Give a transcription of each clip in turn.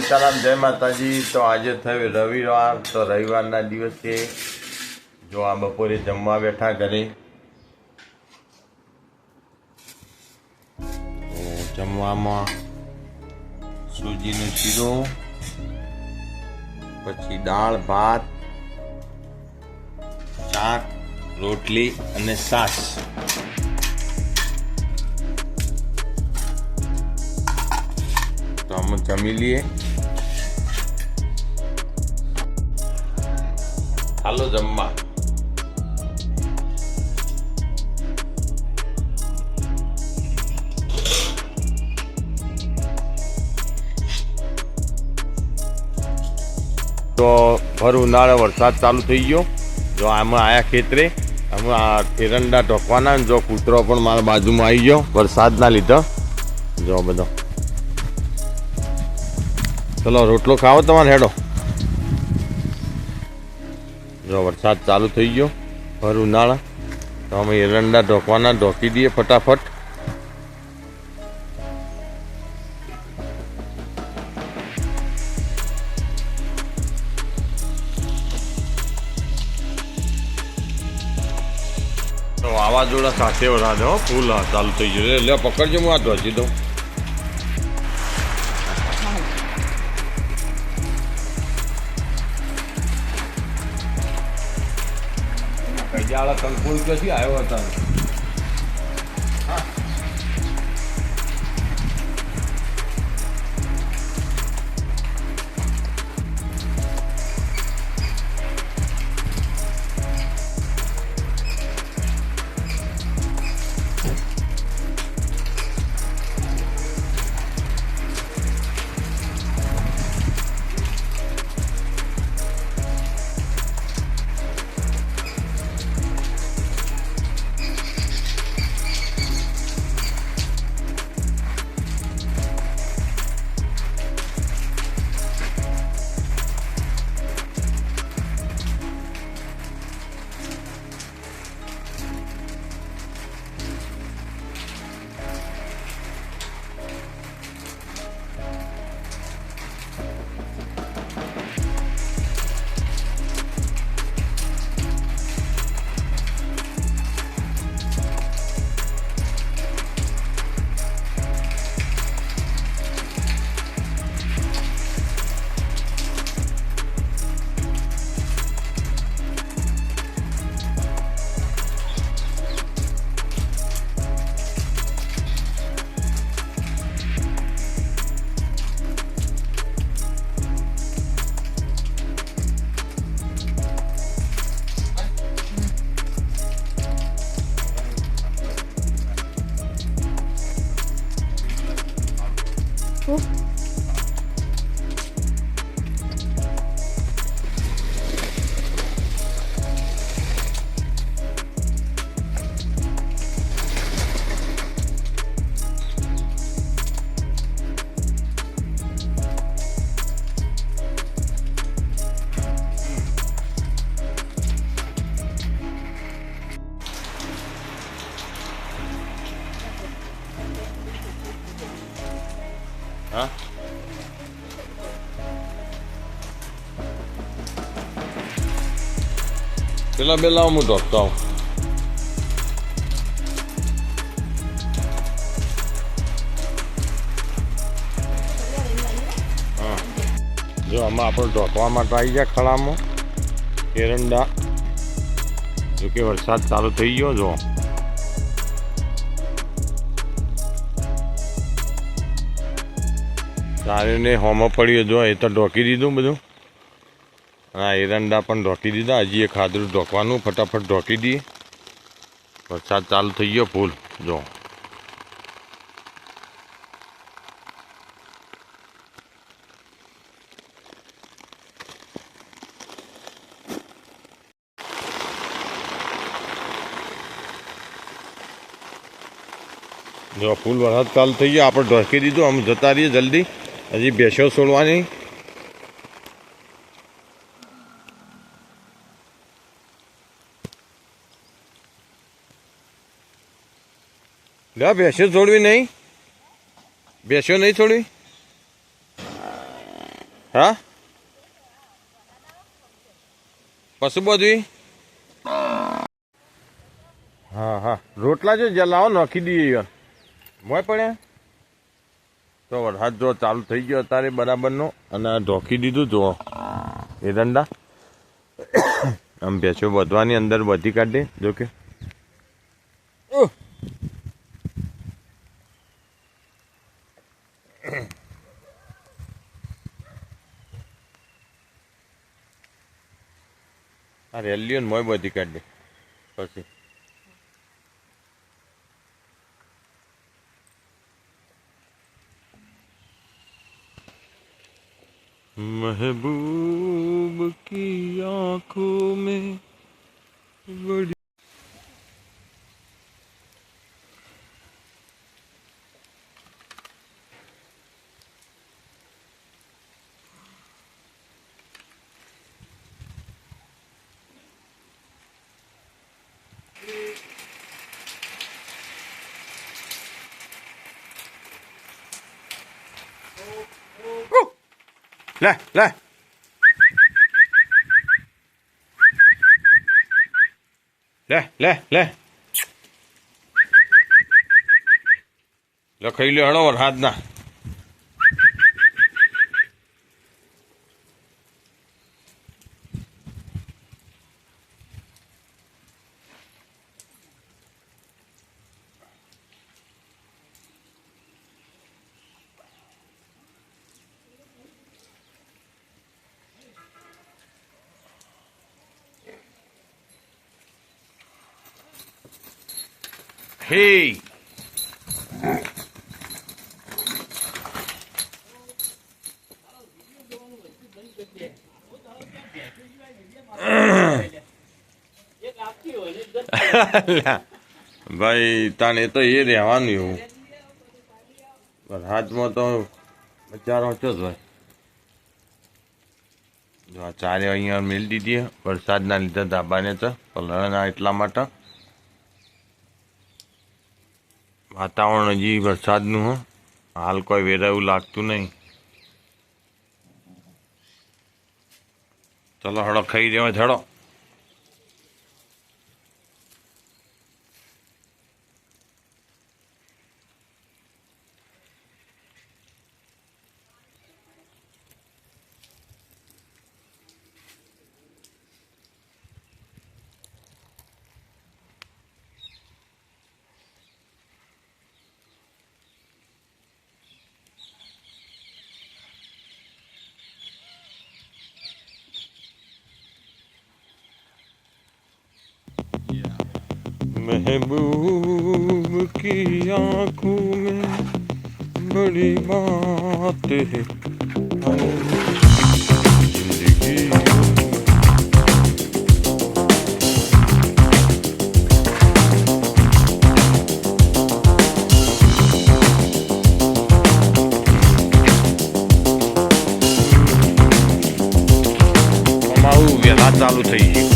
સીતારામ જય માતાજી. તો આજે થયો રવિવાર, તો રવિવારના દિવસે જો આ બપોરે જમવા બેઠા ઘરે જમવામાં સૂજીનો શીરો, પછી દાળ, ભાત, શાક, રોટલી અને સાસ તો અમે જમી લઈએ. હાલો જમવા. તો ભર ઉનાળે વરસાદ ચાલુ થઈ ગયો. જો આમાં આયા ખેતરે, આમાં એરંડા ઢોકવાના જો કૂતરો પણ મારા બાજુમાં આવી ગયો વરસાદના લીધે. જો બધો. ચલો, રોટલો ખાવો તમારે, હેડો. જો વરસાદ ચાલુ થઈ ગયો, ભર ઉનાળા તો અમે એરંડા ઢોકવાના, ઢોકી દઈએ ફટાફટ. વાવાઝોડા સાથે વરાદે હો, ફૂલ ચાલુ થઈ ગયું એટલે પકડજો, હું આ ધોજી દઉં. કૈયાળા કંકુલ ક્યાંથી આવ્યો હતા. પેલા બેલા હું ઢોકતો આવું. હા. જો, આમાં આપણે ઢોકવા માટે આવી ગયા ખળામાં એરંડા. જો કે વરસાદ ચાલુ થઈ ગયો જો ચારેને હોમાં પડ્યું જો, એ તો ઢોકી દીધું બધું. હા એરંડા પણ ઢોકી દીધા. હજી એક ખાદરું ઢોકવાનું ફટાફટ ઢોકી દઈએ. વરસાદ ચાલુ થઈ ગયો ફૂલ, જો. જો, ફૂલ વરસાદ ચાલુ થઈ ગયો. આપણે ઢોકી દીધું. અમે જતા રહીએ જલ્દી. હજી ભેંસો છોડવાની લે ભેંસો છોડવી નહીં? ભેંસો નહીં છોડવી હા? પશુ બધવી હા હા. રોટલા જો લાવો નાખી દઈએ મોય પડ્યા? તો વરસાદ જો ચાલુ થઈ ગયો અત્યારે બરાબરનો, અને ઢોકી દીધું જો એરંડા આમ ભેંસો વધવાની અંદર વધી કાઢી જોકે. આ રેલીઓ મોય બધી કાઢી. પછી. महबूब की आंखों में बड़ी લે લે લે લે લે લે ખાઈ લે હળો હાથ હે ભાઈ, તાને તો એ રહેવાનું એવું. હાથમાં તો બચારો છો જ ભાઈ. ચારે અહીંયા મેળ દીધી વરસાદના લીધે ધાબાને તો, પલળના એટલા માટે. વાતાવરણ હજી વરસાદનું, હો. હાલ કોઈ વેરા એવું લાગતું નહીં. ચલો, હળો, ખાઈ દેવા છડો महबूब की आंखों में बड़ी बात है जिंदगी અમારું વહેલા ચાલુ થઈ ગયું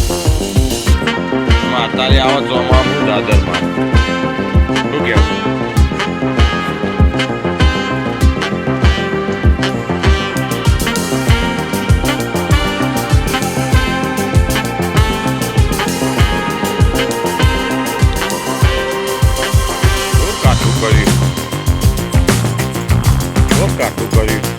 અત્યારે આવો ચોમાસું દાદરમાં શું કેવું બહુ કાઠું કર્યું બહુ કાઠું કર્યું